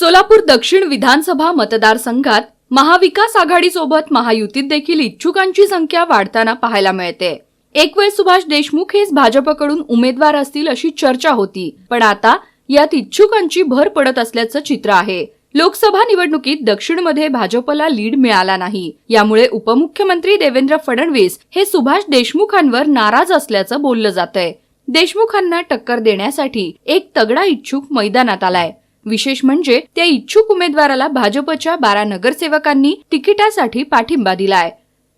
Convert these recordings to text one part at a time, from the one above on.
सोलापूर दक्षिण विधानसभा मतदारसंघात महाविकास आघाडीसोबत महायुतीत देखील इच्छुकांची संख्या वाढताना पाहायला मिळते. एक वेळ सुभाष देशमुख हेच भाजपकडून उमेदवार असतील अशी चर्चा होती पण आता यात इच्छुकांची भर पडत असल्याचं चित्र आहे. लोकसभा निवडणुकीत दक्षिणमध्ये भाजपला लीड मिळाला नाही. यामुळे उपमुख्यमंत्री देवेंद्र फडणवीस हे सुभाष देशमुखांवर नाराज असल्याचं बोललं जातंय. देशमुखांना टक्कर देण्यासाठी एक तगडा इच्छुक मैदानात आलाय. विशेष म्हणजे त्या इच्छुक उमेदवाराला भाजपच्या बारा नगरसेवकांनी तिकिटासाठी पाठिंबा दिलाय.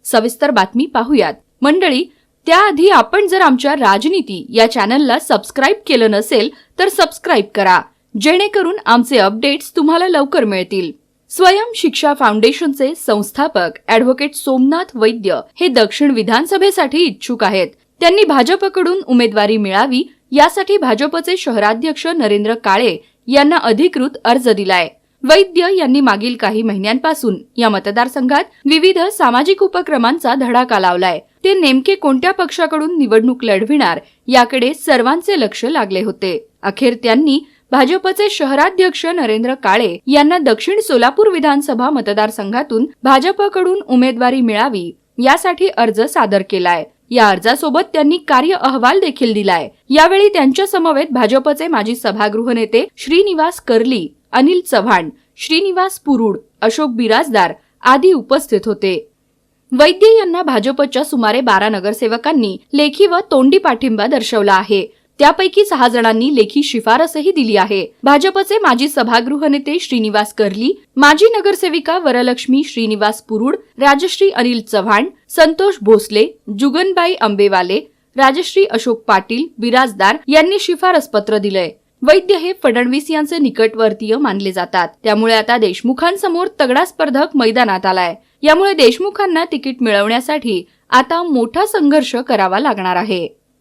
सविस्तर बातमी पाहूयात. मंडळी त्याआधी आपण जर आमच्या राजनीती या चॅनलला सबस्क्राईब केलं नसेल तर सबस्क्राईब करा. जेणेकरून आमचे अपडेट्स तुम्हाला लवकर मिळतील. स्वयं शिक्षा फाउंडेशनचे संस्थापक ऍडव्होकेट सोमनाथ वैद्य हे दक्षिण विधानसभेसाठी इच्छुक आहेत. त्यांनी भाजपकडून उमेदवारी मिळावी यासाठी भाजपचे शहराध्यक्ष नरेंद्र काळे यांना अधिकृत अर्ज दिलाय. वैद्य यांनी मागील काही महिन्यांपासून या मतदारसंघात विविध सामाजिक उपक्रमांचा धडाका लावलाय. ते नेमके कोणत्या पक्षाकडून निवडणूक लढविणार याकडे सर्वांचे लक्ष लागले होते. अखेर त्यांनी भाजपचे शहराध्यक्ष नरेंद्र काळे यांना दक्षिण सोलापूर विधानसभा मतदारसंघातून भाजपकडून उमेदवारी मिळावी यासाठी अर्ज सादर केलाय. या अर्जासोबत त्यांनी कार्य अहवाल देखील दिलाय. यावेळी त्यांच्या समवेत भाजपचे माजी सभागृह नेते श्रीनिवास कर्ली अनिल चव्हाण श्रीनिवास पुरुड अशोक बिराजदार आदी उपस्थित होते. वैद्य यांना भाजपच्या सुमारे बारा नगरसेवकांनी लेखी व तोंडी पाठिंबा दर्शवला आहे. त्यापैकी सहा जणांनी लेखी शिफारसही दिली आहे. भाजपचे माजी सभागृह नेते श्रीनिवास कर्ली माजी नगरसेविका वरलक्ष्मी श्रीनिवास पुरुड राजश्री अनिल चव्हाण संतोष भोसले जुगनबाई आंबेवाले राजश्री अशोक पाटील बिराजदार यांनी शिफारस पत्र दिलंय. वैद्य हे फडणवीस यांचे निकटवर्तीय मानले जातात. त्यामुळे आता देशमुखांसमोर तगडा स्पर्धक मैदानात आलाय. यामुळे देशमुखांना तिकीट मिळवण्यासाठी आता मोठा संघर्ष करावा लागणार आहे.